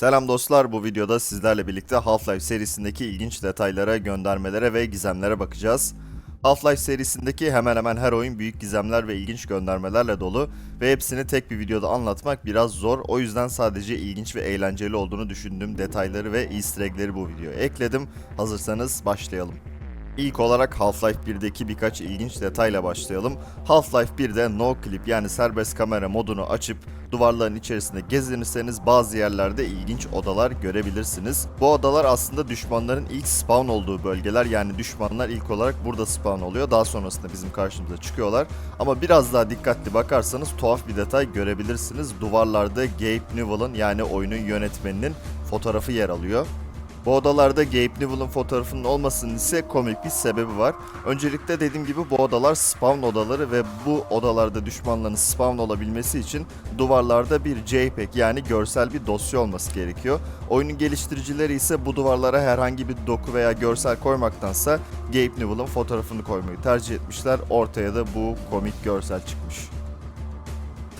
Selam dostlar, bu videoda sizlerle birlikte Half-Life serisindeki ilginç detaylara, göndermelere ve gizemlere bakacağız. Half-Life serisindeki hemen hemen her oyun büyük gizemler ve ilginç göndermelerle dolu ve hepsini tek bir videoda anlatmak biraz zor. O yüzden sadece ilginç ve eğlenceli olduğunu düşündüğüm detayları ve easter egg'leri bu videoya ekledim. Hazırsanız başlayalım. İlk olarak Half-Life 1'deki birkaç ilginç detayla başlayalım. Half-Life 1'de no clip yani serbest kamera modunu açıp duvarların içerisinde gezinirseniz bazı yerlerde ilginç odalar görebilirsiniz. Bu odalar aslında düşmanların ilk spawn olduğu bölgeler yani düşmanlar ilk olarak burada spawn oluyor. Daha sonrasında bizim karşımıza çıkıyorlar. Ama biraz daha dikkatli bakarsanız tuhaf bir detay görebilirsiniz. Duvarlarda Gabe Newell'ın yani oyunun yönetmeninin fotoğrafı yer alıyor. Bu odalarda Gabe Newell'ın fotoğrafının olmasının ise komik bir sebebi var. Öncelikle dediğim gibi bu odalar spawn odaları ve bu odalarda düşmanların spawn olabilmesi için duvarlarda bir JPEG yani görsel bir dosya olması gerekiyor. Oyunun geliştiricileri ise bu duvarlara herhangi bir doku veya görsel koymaktansa Gabe Newell'ın fotoğrafını koymayı tercih etmişler. Ortaya da bu komik görsel çıkmış.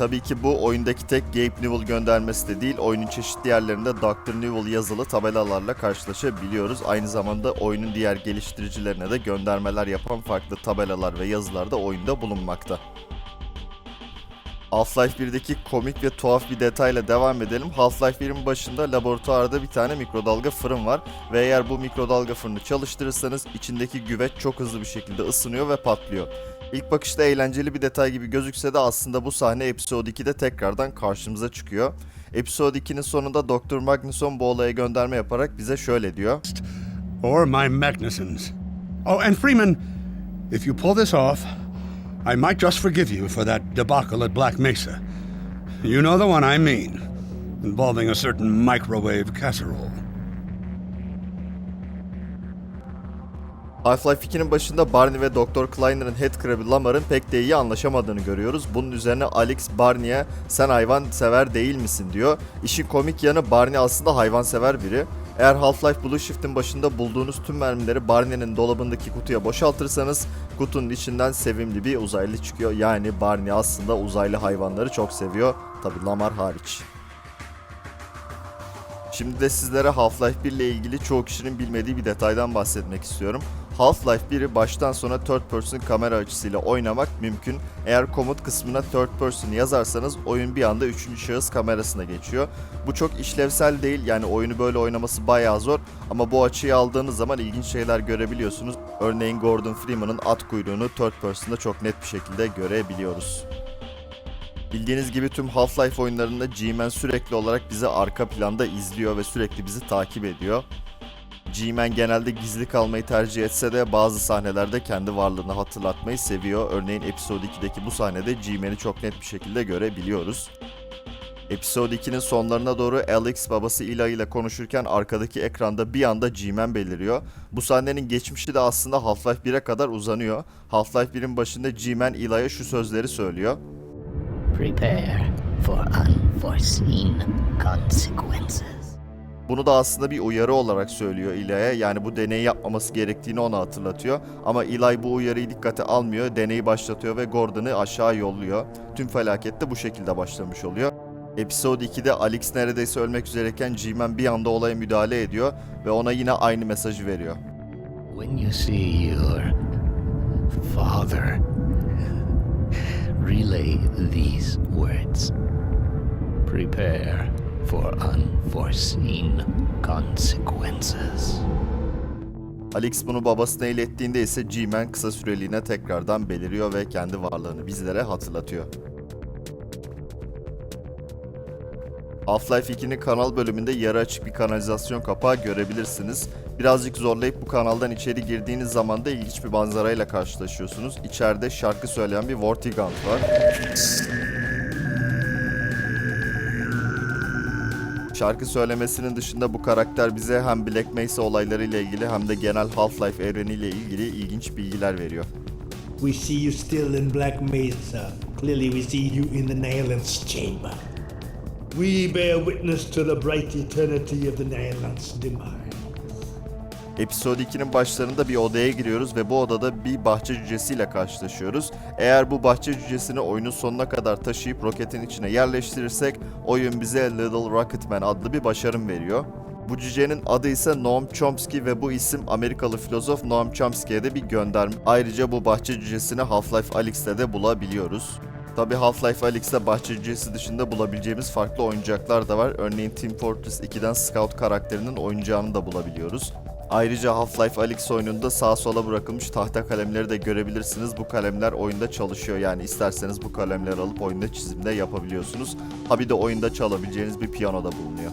Tabii ki bu oyundaki tek Gabe Newell göndermesi de değil, oyunun çeşitli yerlerinde Dr. Newell yazılı tabelalarla karşılaşabiliyoruz. Aynı zamanda oyunun diğer geliştiricilerine de göndermeler yapan farklı tabelalar ve yazılar da oyunda bulunmakta. Half-Life 1'deki komik ve tuhaf bir detayla devam edelim. Half-Life 1'in başında laboratuvarda bir tane mikrodalga fırın var ve eğer bu mikrodalga fırını çalıştırırsanız içindeki güveç çok hızlı bir şekilde ısınıyor ve patlıyor. İlk bakışta eğlenceli bir detay gibi gözükse de aslında bu sahne Episode 2'de tekrardan karşımıza çıkıyor. Episode 2'nin sonunda Dr. Magnusson bu olaya gönderme yaparak bize şöyle diyor. or my Magnusons. Oh, and Freeman, if you pull this off, I might just forgive you for that debacle at Black Mesa. You know the one I mean, involving a certain microwave casserole. Half-Life 2'nin başında Barney ve Dr. Kleiner'ın headcrab'i Lamar'ın pek de iyi anlaşamadığını görüyoruz. Bunun üzerine Alex Barney'e sen hayvan sever değil misin diyor. İşin komik yanı Barney aslında hayvan sever biri. Eğer Half-Life Blue Shift'in başında bulduğunuz tüm mermileri Barney'nin dolabındaki kutuya boşaltırsanız kutunun içinden sevimli bir uzaylı çıkıyor. Yani Barney aslında uzaylı hayvanları çok seviyor. Tabi Lamar hariç. Şimdi de sizlere Half-Life 1 ile ilgili çoğu kişinin bilmediği bir detaydan bahsetmek istiyorum. Half-Life 1'i baştan sona third person kamera açısıyla oynamak mümkün. Eğer komut kısmına third person yazarsanız oyun bir anda 3. şahıs kamerasına geçiyor. Bu çok işlevsel değil yani oyunu böyle oynaması bayağı zor ama bu açıyı aldığınız zaman ilginç şeyler görebiliyorsunuz. Örneğin Gordon Freeman'ın at kuyruğunu third person'da çok net bir şekilde görebiliyoruz. Bildiğiniz gibi tüm Half-Life oyunlarında G-Man sürekli olarak bizi arka planda izliyor ve sürekli bizi takip ediyor. G-Man genelde gizli kalmayı tercih etse de bazı sahnelerde kendi varlığını hatırlatmayı seviyor. Örneğin Episode 2'deki bu sahnede G-Man'i çok net bir şekilde görebiliyoruz. Episode 2'nin sonlarına doğru Alex babası Eli ile konuşurken arkadaki ekranda bir anda G-Man beliriyor. Bu sahnenin geçmişi de aslında Half-Life 1'e kadar uzanıyor. Half-Life 1'in başında G-Man Eli'ye şu sözleri söylüyor. Prepare for unforeseen consequences. Bunu da aslında bir uyarı olarak söylüyor Eli'ye. Yani bu deneyi yapmaması gerektiğini ona hatırlatıyor. Ama Eli bu uyarıyı dikkate almıyor. Deneyi başlatıyor ve Gordon'ı aşağı yolluyor. Tüm felaket de bu şekilde başlamış oluyor. Episode 2'de Alex neredeyse ölmek üzereyken G-Man bir anda olaya müdahale ediyor ve ona yine aynı mesajı veriyor. When you see your father, relay these words. Prepare for unforeseen consequences. Alex bunu babasına ilettiğinde ise G-Man kısa süreliğine tekrardan beliriyor ve kendi varlığını bizlere hatırlatıyor. Half-Life 2'nin kanal bölümünde yarı açık bir kanalizasyon kapağı görebilirsiniz. Birazcık zorlayıp bu kanaldan içeri girdiğiniz zaman da ilginç bir manzarayla karşılaşıyorsunuz. İçeride şarkı söyleyen bir Vortigaunt var. Şarkı söylemesinin dışında bu karakter bize hem Black Mesa olaylarıyla ilgili hem de genel Half-Life evreniyle ilgili ilginç bilgiler veriyor. We see you still in Black Mesa. Clearly, we see you in the Nayland's chamber. We bear witness to the bright eternity of the Nayland's demise. Episode 2'nin başlarında bir odaya giriyoruz ve bu odada bir bahçe cücesiyle karşılaşıyoruz. Eğer bu bahçe cücesini oyunun sonuna kadar taşıyıp roketin içine yerleştirirsek oyun bize Little Rocketman adlı bir başarım veriyor. Bu cücenin adı ise Noam Chomsky ve bu isim Amerikalı filozof Noam Chomsky'ye de bir gönderme. Ayrıca bu bahçe cücesini Half-Life Alyx'te de bulabiliyoruz. Tabi Half-Life Alyx'te bahçe cücesi dışında bulabileceğimiz farklı oyuncaklar da var. Örneğin Team Fortress 2'den Scout karakterinin oyuncağını da bulabiliyoruz. Ayrıca Half-Life Alyx oyununda sağa sola bırakılmış tahta kalemleri de görebilirsiniz. Bu kalemler oyunda çalışıyor yani isterseniz bu kalemleri alıp oyunda çizimde yapabiliyorsunuz. Ha bir de oyunda çalabileceğiniz bir piyano da bulunuyor.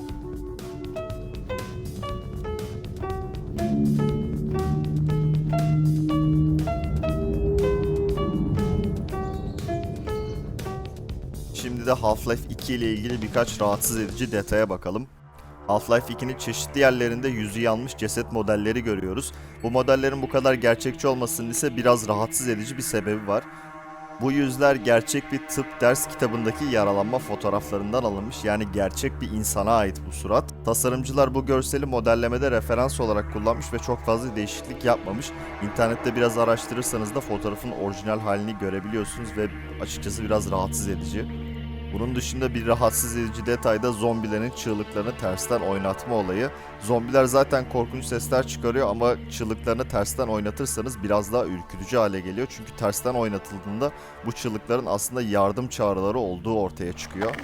Şimdi de Half-Life 2 ile ilgili birkaç rahatsız edici detaya bakalım. Half-Life 2'nin çeşitli yerlerinde yüzü yanmış ceset modelleri görüyoruz. Bu modellerin bu kadar gerçekçi olmasının ise biraz rahatsız edici bir sebebi var. Bu yüzler gerçek bir tıp ders kitabındaki yaralanma fotoğraflarından alınmış yani gerçek bir insana ait bu surat. Tasarımcılar bu görseli modellemede referans olarak kullanmış ve çok fazla değişiklik yapmamış. İnternette biraz araştırırsanız da fotoğrafın orijinal halini görebiliyorsunuz ve açıkçası biraz rahatsız edici. Bunun dışında bir rahatsız edici detay da zombilerin çığlıklarını tersten oynatma olayı. Zombiler zaten korkunç sesler çıkarıyor ama çığlıklarını tersten oynatırsanız biraz daha ürkütücü hale geliyor. Çünkü tersten oynatıldığında bu çığlıkların aslında yardım çağrıları olduğu ortaya çıkıyor.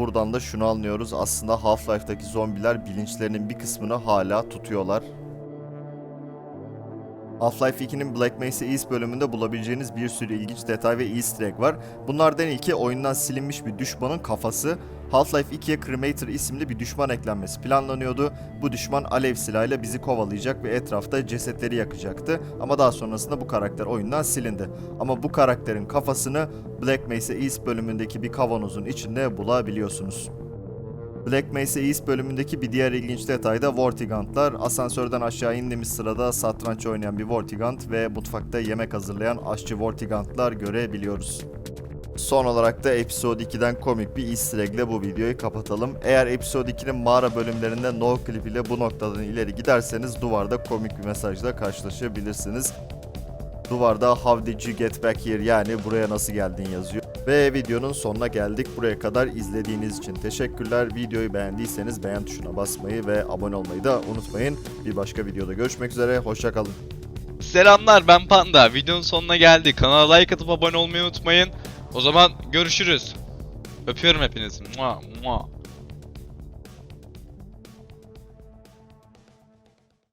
Buradan da şunu anlıyoruz. Aslında Half-Life'daki zombiler bilinçlerinin bir kısmını hala tutuyorlar. Half-Life 2'nin Black Mesa East bölümünde bulabileceğiniz bir sürü ilginç detay ve easter egg var. Bunlardan ilki oyundan silinmiş bir düşmanın kafası. Half-Life 2'ye Cremator isimli bir düşman eklenmesi planlanıyordu. Bu düşman alev silahıyla bizi kovalayacak ve etrafta cesetleri yakacaktı. Ama daha sonrasında bu karakter oyundan silindi. Ama bu karakterin kafasını Black Mesa East bölümündeki bir kavanozun içinde bulabiliyorsunuz. Black Mesa East bölümündeki bir diğer ilginç detay da Vortigantlar. Asansörden aşağı indiğimiz sırada satranç oynayan bir Vortigant ve mutfakta yemek hazırlayan aşçı Vortigantlar görebiliyoruz. Son olarak da Episode 2'den komik bir easter egg ile bu videoyu kapatalım. Eğer Episode 2'nin mağara bölümlerinde no clip ile bu noktadan ileri giderseniz duvarda komik bir mesajla karşılaşabilirsiniz. Duvarda How did you get back here yani buraya nasıl geldin yazıyor. Ve videonun sonuna geldik. Buraya kadar izlediğiniz için teşekkürler. Videoyu beğendiyseniz beğen tuşuna basmayı ve abone olmayı da unutmayın. Bir başka videoda görüşmek üzere. Hoşçakalın. Selamlar ben Panda. Videonun sonuna geldik. Kanala like atıp abone olmayı unutmayın. O zaman görüşürüz. Öpüyorum hepinizi. Mua, mua.